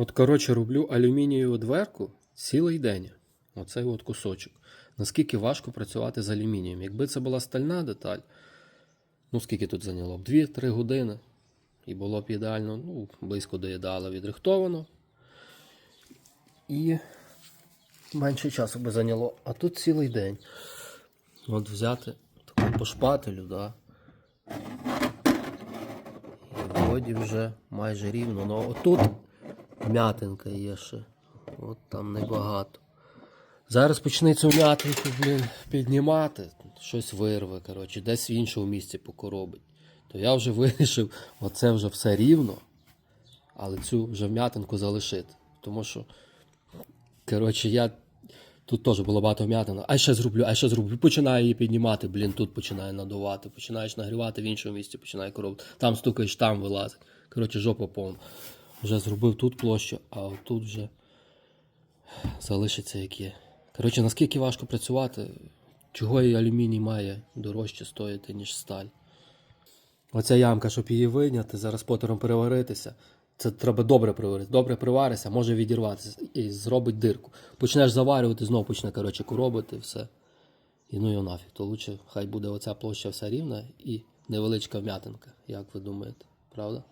От, коротше, роблю алюмінієву дверку цілий день. Оцей от кусочок. Наскільки важко працювати з алюмінієм. Якби це була стальна деталь, ну скільки тут зайняло? б? 2-3 години. І було б ідеально, ну, близько до ідеала відрихтовано. І менше часу би зайняло. А тут цілий день. От взяти таку по шпателю, да. І вроді вже майже рівно. Ну отут м'ятинка є ще. От там небагато. Зараз почне цю м'ятинку, блін, піднімати, щось вирве, коротше, десь в іншому місці покоробить. То я вже вирішив, оце вже все рівно, але цю вже м'ятинку залишити. Тому що, коротше, я. Тут теж було багато вм'ятина. А ще зроблю, а ще зроблю. Починаю її піднімати, блін, тут починає надувати. Починаєш нагрівати в іншому місці, починає коробити. Там стукаєш, там вилазить. Коротше, жопа повна. Вже зробив тут площу, а отут вже залишиться як є. Коротше, наскільки важко працювати, чого і алюміній має дорожче стоїти, ніж сталь. Оця ямка, щоб її вийняти, зараз потером переваритися. Це треба добре приварити. Добре приварися, може відірватися і зробить дирку. Почнеш заварювати, знову почне коротше, коробити все. І ну його нафіг. То лучше хай буде оця площа вся рівна і невеличка вм'ятинка, як ви думаєте, правда?